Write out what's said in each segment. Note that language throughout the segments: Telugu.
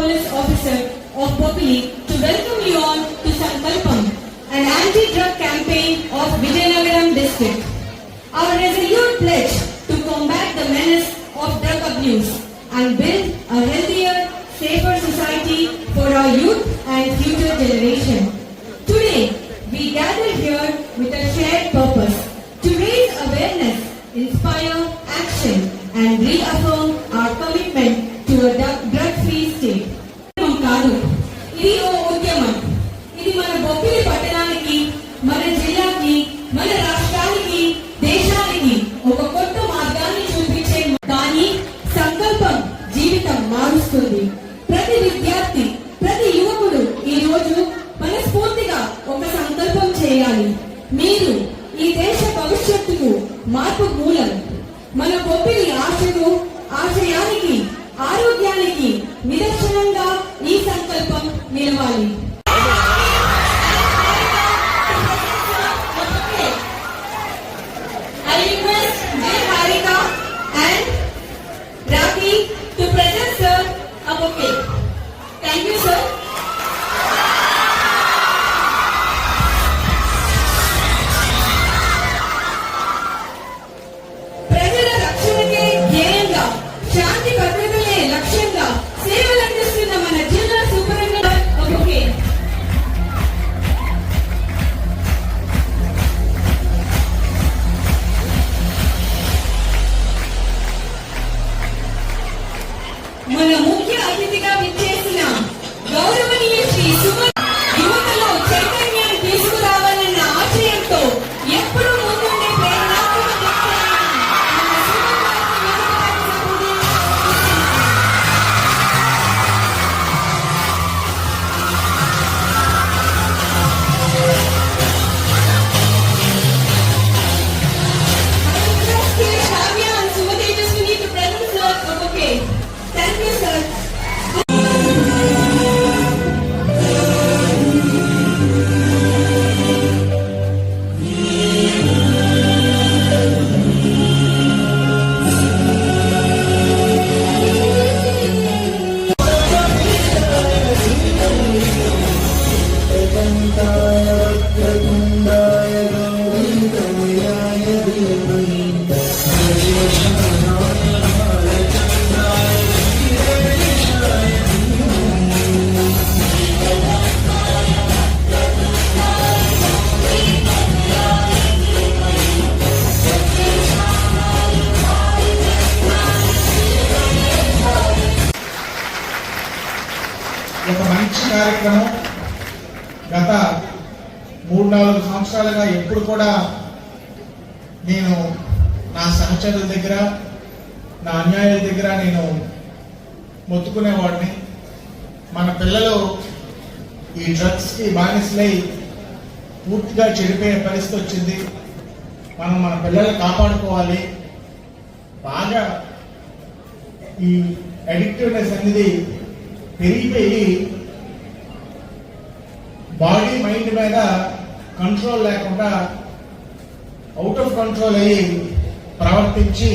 Police Officer of Populi to welcome you all to Sankalpam, an anti-drug campaign of Vijayanagaram district. Our resolute pledge to combat the menace of drug abuse and build a healthier, safer society for our youth and future generation. Today, we gather here with a shared purpose ఒక కార్యక్రమం గత మూడు నాలుగు సంవత్సరాలుగా ఎప్పుడు కూడా నేను నా సహచరుల దగ్గర నా అన్యాయాల దగ్గర నేను మొత్తుకునేవాడిని. మన పిల్లలు ఈ డ్రగ్స్కి బానిసలై పూర్తిగా చెడిపోయే పరిస్థితి వచ్చింది. మనం మన పిల్లల్ని కాపాడుకోవాలి. బాగా ఈ అడిక్టివ్నెస్ అనేది పెరిగిపోయి బాడీ మైండ్ మీద కంట్రోల్ లేకుండా అవుట్ ఆఫ్ కంట్రోల్ అయ్యి ప్రవర్తించి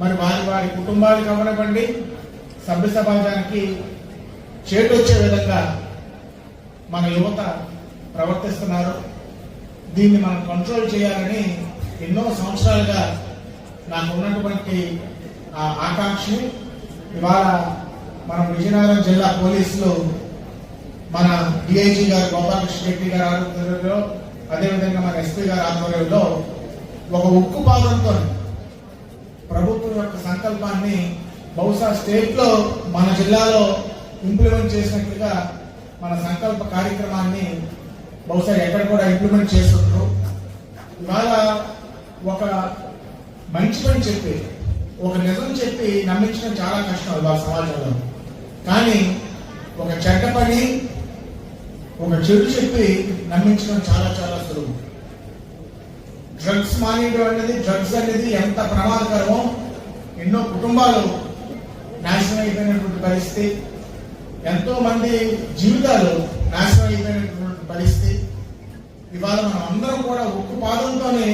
మరి వారి వారి కుటుంబాలకు అవనివ్వండి సభ్య సమాజానికి చేటొచ్చే విధంగా మన యువత ప్రవర్తిస్తున్నారు. దీన్ని మనం కంట్రోల్ చేయాలని ఎన్నో సంవత్సరాలుగా నాకు ఉన్నటువంటి ఆ ఆకాంక్షని ఇవాళ మన విజయనగరం జిల్లా పోలీసులు మన డిఐజీ గారు గోపాలకృష్ణ రెడ్డి గారు ఆధ్వర్యంలో అదేవిధంగా మన ఎస్పీ గారి ఆధ్వర్యంలో ఒక ఉక్కు పాదంతో ప్రభుత్వం యొక్క సంకల్పాన్ని బహుశా స్టేట్లో మన జిల్లాలో ఇంప్లిమెంట్ చేసినట్లుగా మన సంకల్ప కార్యక్రమాన్ని బహుశా ఎక్కడ కూడా ఇంప్లిమెంట్ చేస్తుండ్రు. ఇవాళ ఒక మంచి పని చెప్పి ఒక నిజం చెప్పి నమ్మించడం చాలా కష్టం ఇవాళ సమాజంలో. కానీ ఒక చెడ్డ పని ఒక చెడు చెప్పి నమ్మించడం చాలా చాలా సులభం. డ్రగ్స్ మానేయడం అనేది డ్రగ్స్ అనేది ఎంత ప్రమాదకరమో ఎన్నో కుటుంబాలు నాశనం అయిపోయినటువంటి పరిస్థితి ఎంతో మంది జీవితాలు నాశనం అయిపోయినటువంటి పరిస్థితి. ఇవాళ మనం అందరం కూడా ఉక్కు పాదంతోనే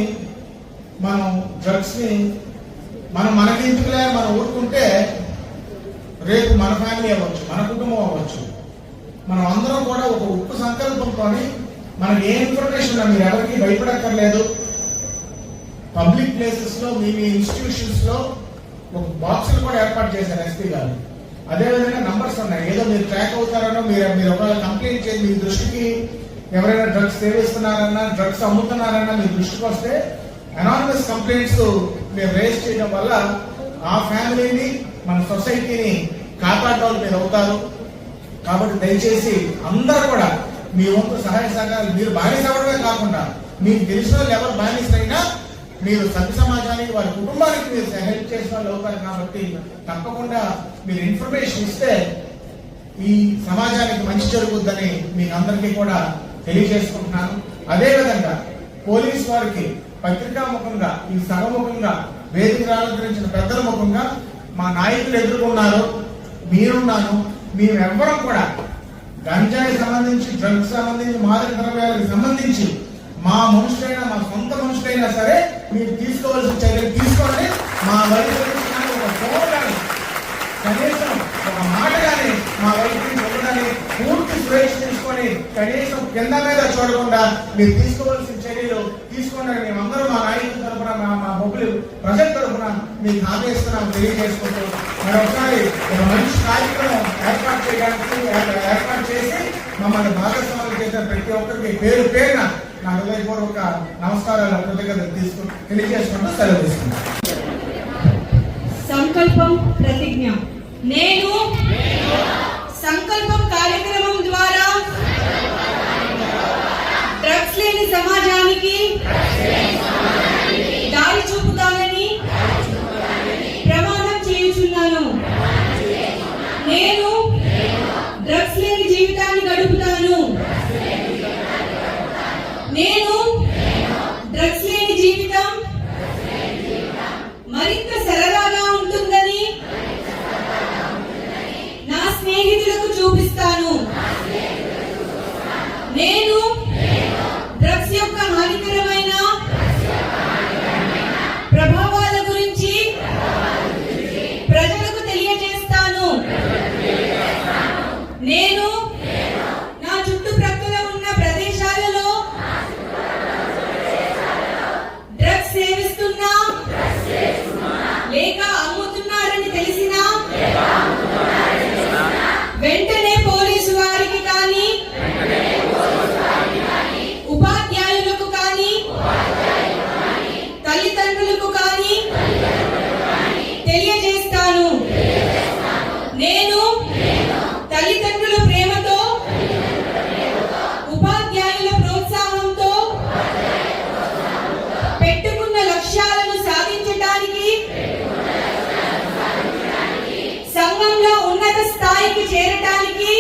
మనం డ్రగ్స్ని మనం మనకి ఎందుకులే మనం ఊరుకుంటే రేపు మన ఫ్యామిలీ అవ్వచ్చు మన కుటుంబం అవ్వచ్చు. మనం అందరం కూడా ఒక ఉప్పు సంకల్పంతో మనకి ఏ ఇన్ఫర్మేషన్ మీరు ఎవరికి భయపడక్కర్లేదు. పబ్లిక్ ప్లేసెస్లో మీ మీ ఇన్స్టిట్యూషన్స్లో ఒక బాక్సులు కూడా ఏర్పాటు చేశారు ఎస్పీ గారు. అదేవిధంగా నంబర్స్ ఉన్నాయి. ఏదో మీరు ట్రాక్ అవుతారనో మీరు మీరు ఒకవేళ కంప్లైంట్ చేసి మీ దృష్టికి ఎవరైనా డ్రగ్స్ సేవిస్తున్నారన్నా డ్రగ్స్ అమ్ముతున్నారన్నా మీ దృష్టికి వస్తే అనానిమస్ కంప్లైంట్స్ మేము రేజ్ చేయడం వల్ల ఆ ఫ్యామిలీని మన సొసైటీని కాపాడడం మీరు అవుతారు. కాబట్టి దయచేసి అందరూ కూడా మీ వంతు సహాయ సహకారాలు మీరు బానిస అవ్వడమే కాకుండా మీకు తెలిసిన వాళ్ళు ఎవరు బానిసైనా మీరు సభ్య సమాజానికి వారి కుటుంబానికి మీరు హెల్ప్ చేసిన వాళ్ళు అవుతారు కాబట్టి తప్పకుండా మీరు ఇన్ఫర్మేషన్ ఇస్తే ఈ సమాజానికి మంచి జరుగుద్దని మీకు అందరికీ కూడా తెలియజేసుకుంటున్నాను. అదేవిధంగా పోలీస్ వారికి పత్రికా ముఖంగా ఈ సగముఖంగా వేదిక అలంకరించిన పెద్దల ముఖంగా మా నాయకులు ఎదుర్కొన్నారు. మీరున్నాను. మేమెవ్వరం కూడా గంజాయి సంబంధించి డ్రగ్స్ సంబంధించి మాదక ద్రవ్యాలకు సంబంధించి మా మనుషులైనా మా సొంత మనుషులైనా సరే మీరు తీసుకోవాల్సిన చర్యలు తీసుకోండి. మా వైపు ఒక కనీసం ఒక మాట కానీ మా వైపు చూడడానికి పూర్తి స్వేచ్ఛ తీసుకొని కనీసం కింద మీద చూడకుండా మీరు తీసుకోవాల్సిన చర్యలు తీసుకోండి. మేమందరం మా నాయకుల తరపున మా మా బొబ్బులు ప్రజల తరపున మీకు ఆదేశిస్తున్నాం తెలియజేసుకుంటూ మరొకసారి ఒక మంచి కార్యక్రమం ఏర్పాటు చేయడానికి ఏర్పాటు చేసి మమ్మల్ని భాగస్వాములు చేసిన ప్రతి ఒక్కరికి పేరు పేరున నా హృదయపూర్వక నమస్కారాలు కృతజ్ఞతలు తీసుకు తెలియజేసుకుంటూ సెలవు తీసుకుంటాను సంకల్పం ప్రతిజ్ఞ. నేను స్థాయికి చేరటానికి